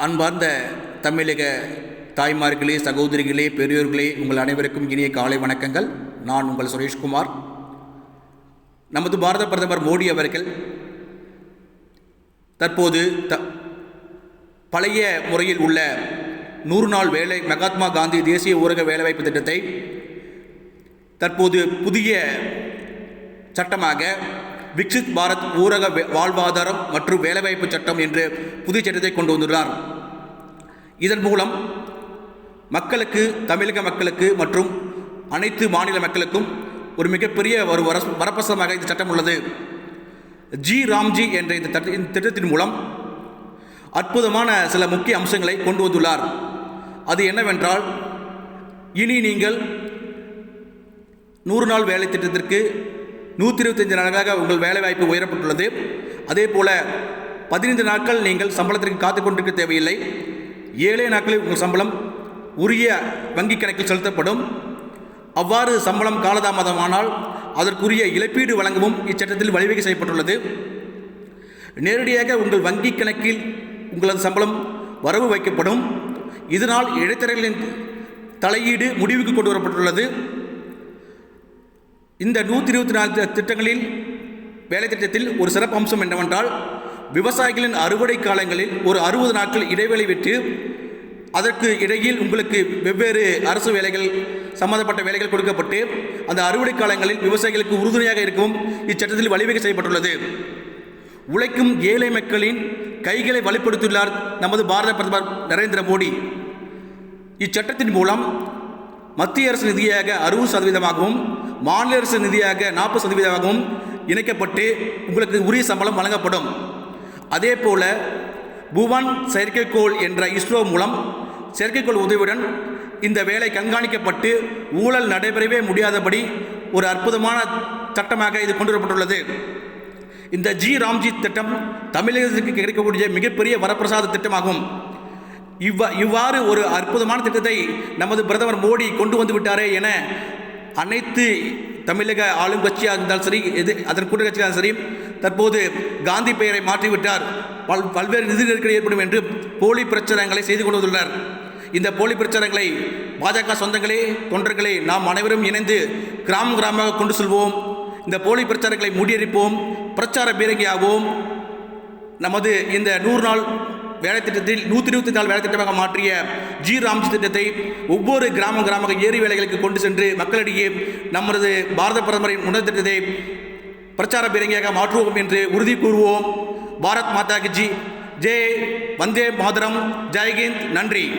அன்பார்ந்த தமிழக தாய்மார்களே சகோதரிகளே பெரியோர்களே உங்கள் அனைவருக்கும் இனிய காலை வணக்கங்கள். நான் உங்கள் சுரேஷ்குமார். நமது பாரத பிரதமர் மோடி அவர்கள் தற்போது த பழைய முறையில் உள்ள நூறு நாள் வேலை மகாத்மா காந்தி தேசிய ஊரக வேலைவாய்ப்பு திட்டத்தை தற்போது புதிய சட்டமாக விக்சித் பாரத் ஊரக வே- வாழ்வாதாரம் மற்றும் வேலைவாய்ப்பு சட்டம் என்று புதிய சட்டத்தை கொண்டு வந்துள்ளார். இதன் மூலம் மக்களுக்கு தமிழக மக்களுக்கு மற்றும் அனைத்து மாநில மக்களுக்கும் ஒரு மிகப்பெரிய ஒரு வர வரப்பிரசமாக இந்த சட்டம் உள்ளது. ஜி. ராம்ஜி என்ற இந்த இந்த திட்டத்தின் மூலம் அற்புதமான சில முக்கிய அம்சங்களை கொண்டு வந்துள்ளார். அது என்னவென்றால் இனி நீங்கள் நூறு நாள் வேலை திட்டத்திற்கு நூற்றி இருபத்தஞ்சு நாட்களாக உங்கள் வேலைவாய்ப்பு உயரப்பட்டுள்ளது. அதே போல் பதினைந்து நாட்கள் நீங்கள் சம்பளத்திற்கு காத்து கொண்டிருக்க தேவையில்லை. ஏழே நாட்களில் உங்கள் சம்பளம் உரிய வங்கிக் கணக்கில் செலுத்தப்படும். அவ்வாறு சம்பளம் காலதாமதமானால் அதற்குரிய இழப்பீடு வழங்கவும் இச்சட்டத்தில் வழிவகை செய்யப்பட்டுள்ளது. நேரடியாக உங்கள் வங்கிக் கணக்கில் உங்களது சம்பளம் வரவு வைக்கப்படும். இதனால் இடைத்தரகளின் தலையீடு முடிவுக்கு கொண்டு வரப்பட்டுள்ளது. இந்த நூற்றி இருபத்தி நாலு திட்டங்களில் வேலை திட்டத்தில் ஒரு சிறப்பு அம்சம் என்னவென்றால் விவசாயிகளின் அறுவடை காலங்களில் ஒரு அறுபது நாட்கள் இடைவெளி விட்டு அதற்கு இடையில் உங்களுக்கு வெவ்வேறு அரசு வேலைகள் சம்பந்தப்பட்ட வேலைகள் கொடுக்கப்பட்டு அந்த அறுவடை காலங்களில் விவசாயிகளுக்கு உறுதுணையாக இருக்கவும் இச்சட்டத்தில் வழிவகை செய்யப்பட்டுள்ளது. உழைக்கும் ஏழை மக்களின் கைகளை வலுப்படுத்தியுள்ளார் நமது பாரத பிரதமர் நரேந்திர மோடி. இச்சட்டத்தின் மூலம் மத்திய அரசு நிதியாக அறுபது சதவீதமாகவும் மாநில அரசு நிதியாக நாற்பது சதவீதமாகவும் இணைக்கப்பட்டு உங்களுக்கு உரிய சம்பளம் வழங்கப்படும். அதே போல புவன் செயற்கைக்கோள் என்ற இஸ்ரோ மூலம் செயற்கைக்கோள் உதவியுடன் இந்த வேலை கண்காணிக்கப்பட்டு ஊழல் நடைபெறவே முடியாதபடி ஒரு அற்புதமான சட்டமாக இது கொண்டு வரப்பட்டுள்ளது இந்த ஜி. ராம்ஜி திட்டம் தமிழகத்திற்கு கிடைக்கக்கூடிய மிகப்பெரிய வரப்பிரசாத திட்டமாகும். இவ்வா இவ்வாறு ஒரு அற்புதமான திட்டத்தை நமது பிரதமர் மோடி கொண்டு வந்து விட்டாரே என அனைத்து தமிழக ஆளும் கட்சியாக இருந்தாலும் சரி எது அதன் கூட்ட கட்சியாக சரி தற்போது காந்தி பெயரை மாற்றிவிட்டார். பல் பல்வேறு நிதி நெருக்கடி ஏற்படும் என்று போலி பிரச்சாரங்களை செய்து கொண்டு வந்துள்ளனர் இந்த போலி பிரச்சாரங்களை பாஜக சொந்தங்களே தொண்டர்களே நாம் அனைவரும் இணைந்து கிராமம் கிராமமாக கொண்டு செல்வோம். இந்த போலி பிரச்சாரங்களை முறியடிப்போம். பிரச்சார பீரங்கியாகவும் நமது இந்த நூறு நாள் வேலை திட்டத்தில் நூற்றி இருபத்தி நாலு வேலை திட்டமாக மாற்றிய ஜி ராம்ஜி திட்டத்தை ஒவ்வொரு கிராமம் கிராமமாக ஏரி வேலைகளுக்கு கொண்டு சென்று மக்களிடையே நமது பாரத பிரதமரின் உணர் திட்டத்தை பிரச்சார பீரங்கியாக மாற்றுவோம் என்று உறுதி கூறுவோம். பாரத் மாதா கி ஜி. ஜெய். வந்தே மாதரம். ஜெய்ஹிந்த் நன்றி.